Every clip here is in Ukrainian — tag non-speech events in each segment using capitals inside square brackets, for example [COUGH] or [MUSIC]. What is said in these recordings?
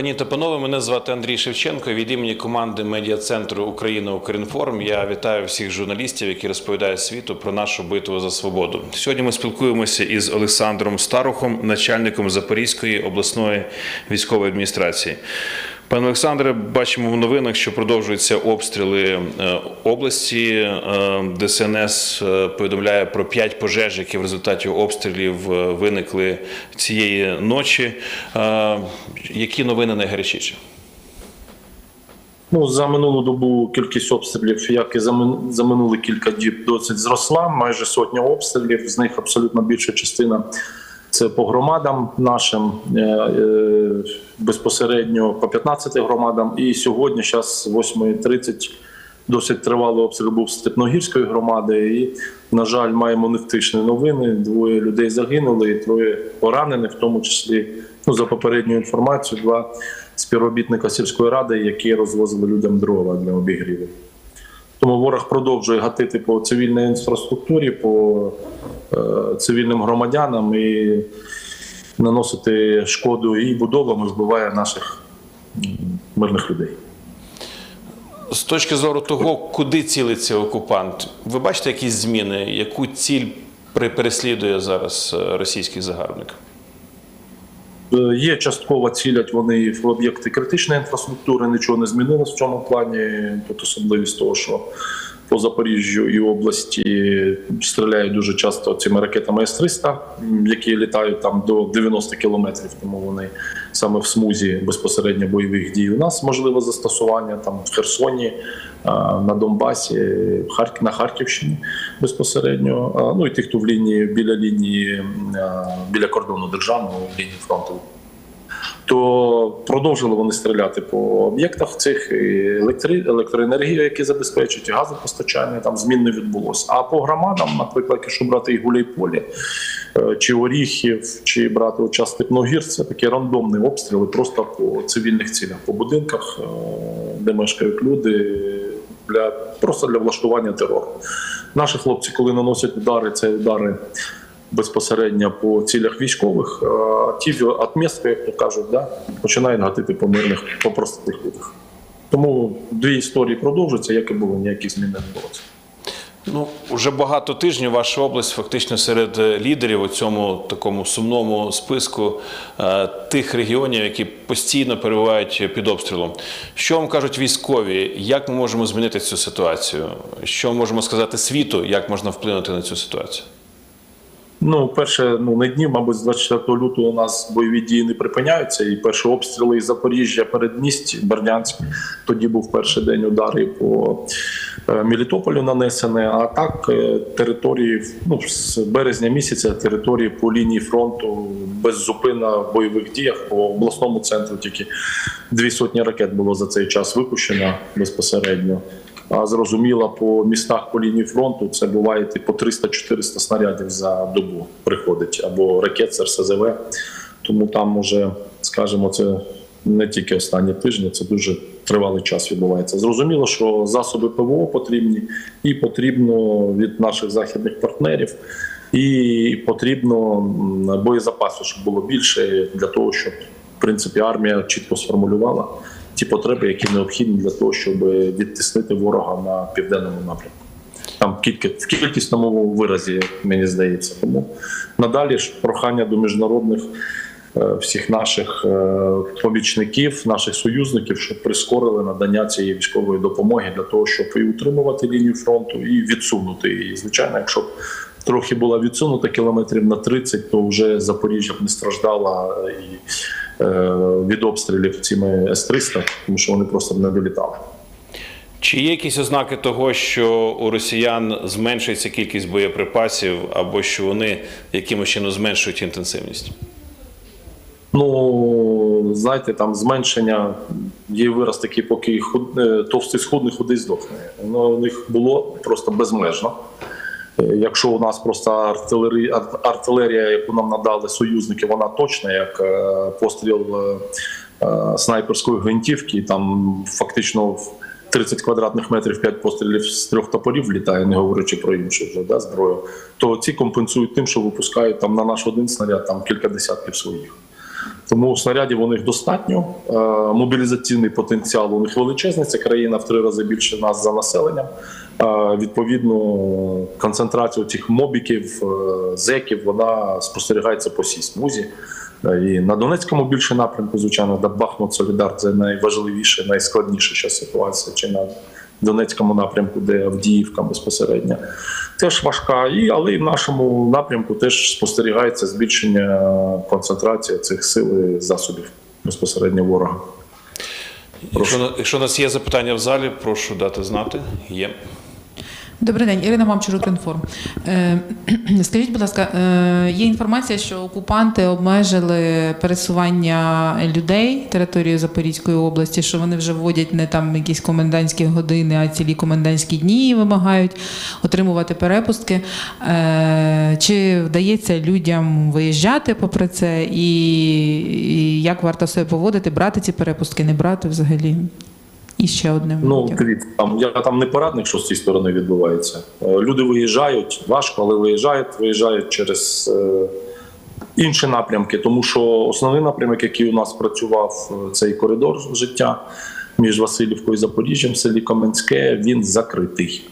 Пані та панове, мене звати Андрій Шевченко. Від імені команди медіа центру Україна Укрінформ я вітаю всіх журналістів, які розповідають світу про нашу битву за свободу. Сьогодні ми спілкуємося із Олександром Старухом, начальником Запорізької обласної військової адміністрації. Пане Олександре, бачимо в новинах, що продовжуються обстріли е, області. Е, ДСНС е, повідомляє про п'ять пожеж, які в результаті обстрілів виникли цієї ночі. Які новини найгарячіші? Ну, за минулу добу кількість обстрілів, як і за, мин- за минулі кілька діб, досить зросла. Майже сотня обстрілів. З них абсолютно більша частина це по громадам нашим безпосередньо по 15 громадам. І сьогодні, зараз з 8.30, досить тривалий обстріл був Степногірської громади. І, на жаль, маємо невтишні новини. Двоє людей загинули, і троє поранені, в тому числі, ну за попередньою інформацією, два співробітника сільської ради, які розвозили людям дрова для обігріву. Тому ворог продовжує гатити по цивільній інфраструктурі, по е, цивільним громадянам і наносити шкоду і будовам, і вбиває наших мирних людей. З точки зору того, куди цілиться окупант, ви бачите якісь зміни, яку ціль переслідує зараз е, російський загарбник? Е, Є частково цілять вони в об'єкти критичної інфраструктури. Нічого не змінилось в цьому плані. Тут особливість того, що по Запоріжжю і області стріляють дуже часто цими ракетами С-300, які літають там до 90 кілометрів. Тому вони саме в смузі безпосередньо бойових дій. У нас можливе застосування там в Херсоні, на Донбасі, на Харківщині безпосередньо. А, Ну і тих, хто в лінії біля лінії біля кордону державного лінії фронту то продовжили вони стріляти по об'єктах цих електри... електроенергію, які забезпечують, газопостачання там змін не відбулося. А по громадам, наприклад, якщо брати і Гуляйполі, е, чи Оріхів, чи брати час Степногір, це такі рандомні обстріли просто по цивільних цілях, по будинках, е, де мешкають люди, для просто для влаштування терору. Наші хлопці, коли наносять удари, це удари безпосередньо по цілях військових, ті отмістки, як то кажуть, да, починають гатити по мирних, по простих людях. Тому дві історії продовжуються, як і було, ніяких змін не відбулося. Ну, уже багато тижнів ваша область фактично серед е, лідерів у цьому такому сумному списку е, тих регіонів, які постійно перебувають під обстрілом. Що вам кажуть військові? Як ми можемо змінити цю ситуацію? Що можемо сказати світу? Як можна вплинути на цю ситуацію? Ну, перше, ну не дні, мабуть, з 24 лютого у нас бойові дії не припиняються. І перші обстріли із Запоріжжя, передмість, Бердянськ. Тоді був перший день удари по е, Мелітополю нанесені. А так е, території ну, з березня місяця території по лінії фронту беззупинно в бойових діях по обласному центру. Тільки дві сотні ракет було за цей час випущено безпосередньо. А зрозуміло, по містах по лінії фронту це буває по 300-400 снарядів за добу приходить або ракет з РСЗВ. Тому там уже, скажімо, це не тільки останні тижні, це дуже тривалий час відбувається. Зрозуміло, що засоби ПВО потрібні, і потрібно від наших західних партнерів, і потрібно боєзапасу, щоб було більше для того, щоб в принципі армія чітко сформулювала ті потреби, які необхідні для того, щоб відтиснити ворога на південному напрямку. Там в кількісному виразі, мені здається. Тому надалі ж прохання до міжнародних е, всіх наших е, помічників, наших союзників, щоб прискорили надання цієї військової допомоги для того, щоб і утримувати лінію фронту, і відсунути її. Звичайно, якщо б трохи була відсунута кілометрів на 30, то вже Запоріжжя б не страждала е, і від обстрілів цими С-300, тому що вони просто не долітали. Чи є якісь ознаки того, що у росіян зменшується кількість боєприпасів, або що вони якимось чином зменшують інтенсивність? Ну, знаєте, там зменшення є вираз такий, поки худ, е, товстий схудний, худий здохне. Воно у них було просто безмежно. Е, Якщо у нас просто артилерія, артилерія, яку нам надали союзники, вона точна, як е, постріл е, снайперської гвинтівки, там фактично в 30 квадратних метрів 5 пострілів з трьох топорів влітає, не говорячи про іншу вже да, зброю, то ці компенсують тим, що випускають там на наш один снаряд там кілька десятків своїх. Тому снарядів у них достатньо. Е, Мобілізаційний потенціал у них величезний. Це країна в три рази більше нас за населенням. Е, Відповідно, концентрація цих мобіків, е, зеків, вона спостерігається по всій смузі. І на Донецькому більше напрямку, звичайно, де Бахмут Солідар це найважливіше, найскладніша ситуація. Чи на Донецькому напрямку, де Авдіївка безпосередньо, теж важка. І, але і в нашому напрямку теж спостерігається збільшення концентрації цих сил і засобів безпосередньо ворога. Якщо, на- якщо у нас є запитання в залі, прошу дати знати. Є. Добрий день, Ірина Мамчур, Укрінформ. Е, [CLEARS THROAT] Скажіть, будь ласка, е, є інформація, що окупанти обмежили пересування людей територією Запорізької області, що вони вже вводять не там якісь комендантські години, а цілі комендантські дні вимагають отримувати перепустки. Е, Чи вдається людям виїжджати попри це, і, як варто себе поводити, брати ці перепустки, не брати взагалі? І ще одне. Ну, там я там не порадник, що з цієї сторони відбувається. Е, Люди виїжджають важко, але виїжджають, виїжджають через е, інші напрямки, тому що основний напрямок, який у нас працював, е, цей коридор життя між Васильівкою і Запоріжжям, в селі Каменське, він закритий.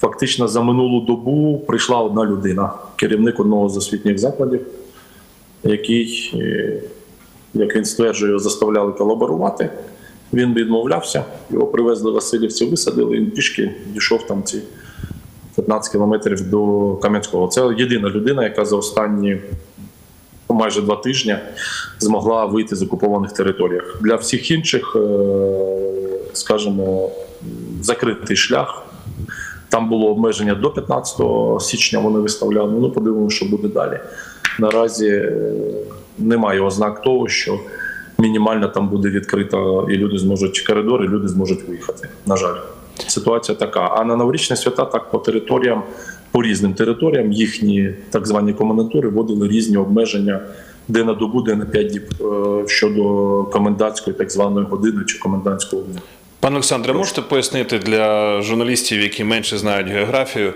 Фактично за минулу добу прийшла одна людина, керівник одного з освітніх закладів, який, е, як він стверджує, заставляли колаборувати. Він відмовлявся, його привезли Васильівці, висадили, він пішки дійшов там ці 15 кілометрів до Кам'янського. Це єдина людина, яка за останні майже два тижні змогла вийти з окупованих територіях. Для всіх інших, е, скажімо, закритий шлях. Там було обмеження до 15 січня. Вони виставляли. Ну, подивимося, що буде далі. Наразі е, немає ознак того, що мінімально там буде відкрито, і люди зможуть коридори, і люди зможуть виїхати. На жаль, ситуація така. А на новорічні свята так по територіям, по різним територіям, їхні так звані комендатури вводили різні обмеження. Де на добу, де на 5 діб е, щодо комендантської так званої години чи комендантського дня. Пане Олександре, можете пояснити для журналістів, які менше знають географію,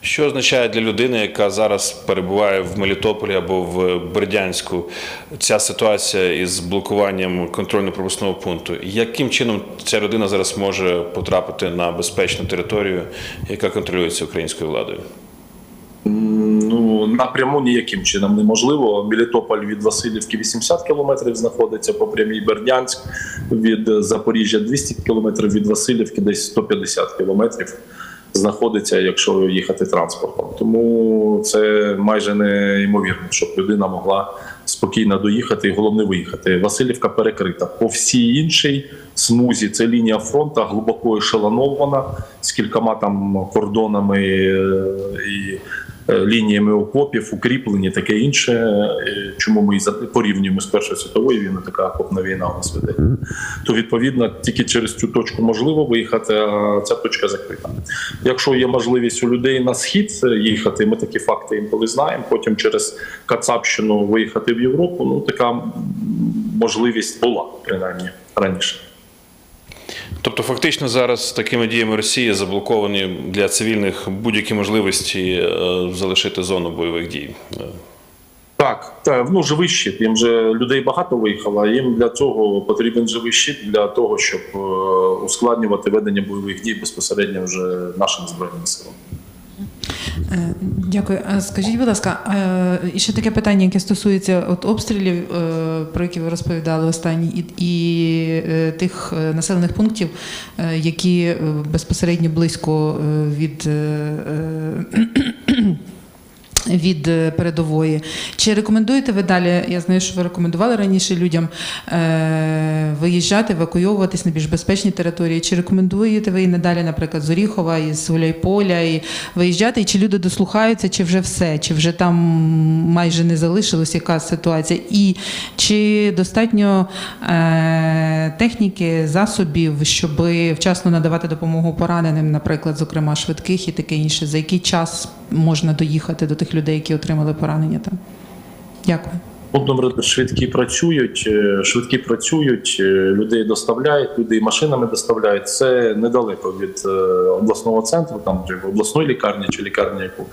що означає для людини, яка зараз перебуває в Мелітополі або в Бердянську, ця ситуація із блокуванням контрольно-пропускного пункту? Яким чином ця людина зараз може потрапити на безпечну територію, яка контролюється українською владою? Ну напряму ніяким чином неможливо. Мелітополь від Васильівки 80 кілометрів знаходиться по прямій Бердянськ, від Запоріжжя 200 кілометрів, від Васильівки десь 150 кілометрів знаходиться, якщо їхати транспортом. Тому це майже неймовірно, щоб людина могла спокійно доїхати і головне виїхати. Васильівка перекрита. По всій іншій смузі це лінія фронту глибоко ешелонована з кількома там кордонами е, і е, лініями окопів, укріплені, таке інше. Е, Чому ми порівнюємо з Першою світовою війною, така окопна війна у нас веде. То відповідно тільки через цю точку можливо виїхати, а ця точка закрита. Якщо є можливість у людей на схід їхати, ми такі факти інколи знаємо. Потім через Кацапщину виїхати в Європу. Ну така можливість була принаймні раніше. Тобто, фактично зараз такими діями Росії заблоковані для цивільних будь-які можливості е, залишити зону бойових дій. Так, так, ну живий щит. Їм же людей багато виїхало. а Їм для цього потрібен живий щит для того, щоб е, ускладнювати ведення бойових дій безпосередньо вже нашим збройним силам. Е, Дякую. Скажіть, будь ласка, е, і ще таке питання, яке стосується от обстрілів, е, про які ви розповідали останні, і, і тих населених пунктів, які безпосередньо близько від. Від е, передової. Чи рекомендуєте ви далі? Я знаю, що ви рекомендували раніше людям е, виїжджати, евакуйовуватись на більш безпечні території. Чи рекомендуєте ви і надалі, наприклад, з Оріхова, із Гуляйполя, і виїжджати? І чи люди дослухаються, чи вже все, чи вже там майже не залишилось яка ситуація? І чи достатньо е, техніки, засобів, щоб вчасно надавати допомогу пораненим, наприклад, зокрема швидких і таке інше? За який час можна доїхати до тих людей, які отримали поранення там? Дякую. Добре, швидкі працюють, е, швидкі працюють, е, людей доставляють, людей машинами доставляють. Це недалеко від е, обласного центру, там чи обласної лікарні чи лікарні, яку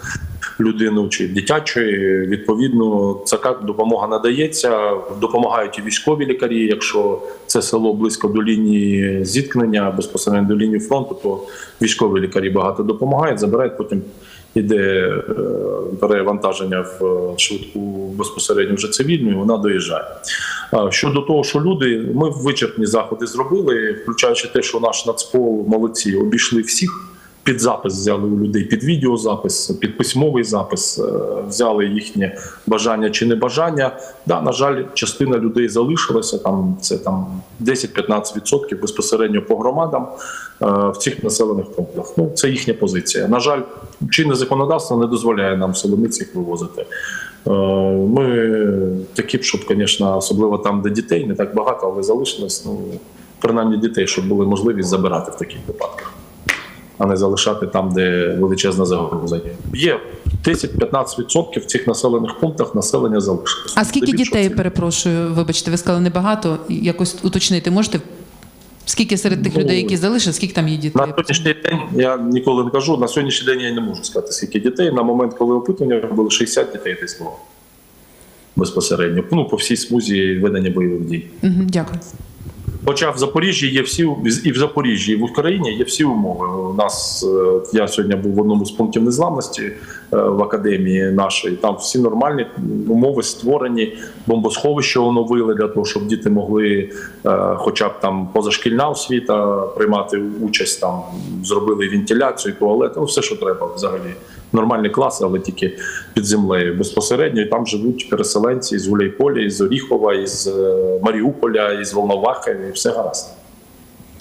людину чи дитячої. Відповідно, така допомога надається. Допомагають і військові лікарі. Якщо це село близько до лінії зіткнення, безпосередньо до лінії фронту, то військові лікарі багато допомагають, забирають потім іде е, перевантаження в е, швидку безпосередньо вже цивільну, і вона доїжджає. Щодо того, що люди, ми вичерпні заходи зробили, включаючи те, що наш нацпол молодці обійшли всіх. Під запис взяли у людей, під відеозапис, під письмовий запис, е, взяли їхнє бажання чи небажання. Да, на жаль, частина людей залишилася там. Це там 10-15% безпосередньо по громадам е, в цих населених пунктах. Ну це їхня позиція. На жаль, чинне законодавство не дозволяє нам солониць їх вивозити. Е, Ми такі б, щоб, звісно, особливо там, де дітей не так багато, але залишилось. Ну принаймні дітей, щоб були можливість забирати в таких випадках а не залишати там, де величезна загроза є. Є 10-15% в цих населених пунктах населення залишилось. А скільки дітей, перепрошую, вибачте, ви сказали небагато. Якось уточнити можете? Скільки серед тих Ну, людей, які залишили, скільки там є дітей? На сьогоднішній день я ніколи не кажу. На сьогоднішній день я не можу сказати, скільки дітей. На момент, коли опитування було 60 дітей десь було безпосередньо. Ну, по всій смузі ведення бойових дій. Дякую. Хоча в Запоріжжі є всі і в Запоріжжі, і в Україні є всі умови. У нас е, я сьогодні був в одному з пунктів незламності е, в академії нашої. Там всі нормальні умови створені, бомбосховище оновили для того, щоб діти могли, е, хоча б там позашкільна освіта, приймати участь. Там зробили вентиляцію, туалет, ну все, що треба взагалі. Нормальні класи, але тільки під землею безпосередньо. І там живуть переселенці з Гуляйполя, із Оріхова, із е, Маріуполя, із Волновахи, і все гаразд.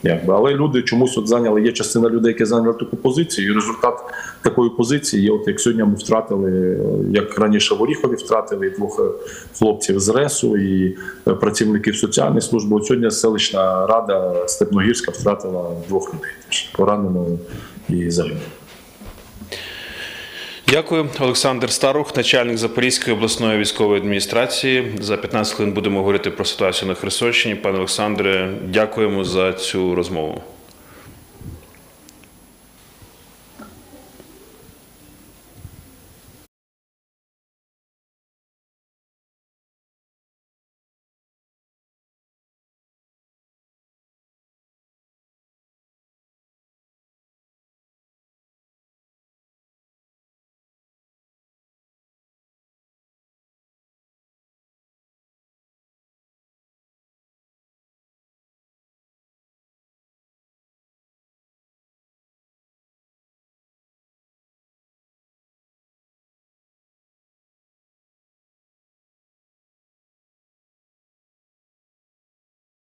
Якби. Але люди чомусь от зайняли, є частина людей, які зайняли таку позицію, і результат такої позиції є, от як сьогодні ми втратили, як раніше в Оріхові втратили двох е, хлопців з РЕСу і е, працівників соціальної служби. От сьогодні селищна рада Степногірська втратила двох людей поранено і загинули. Дякую, Олександр Старух, начальник Запорізької обласної військової адміністрації. За 15 хвилин будемо говорити про ситуацію на Херсонщині. Пане Олександре, дякуємо за цю розмову.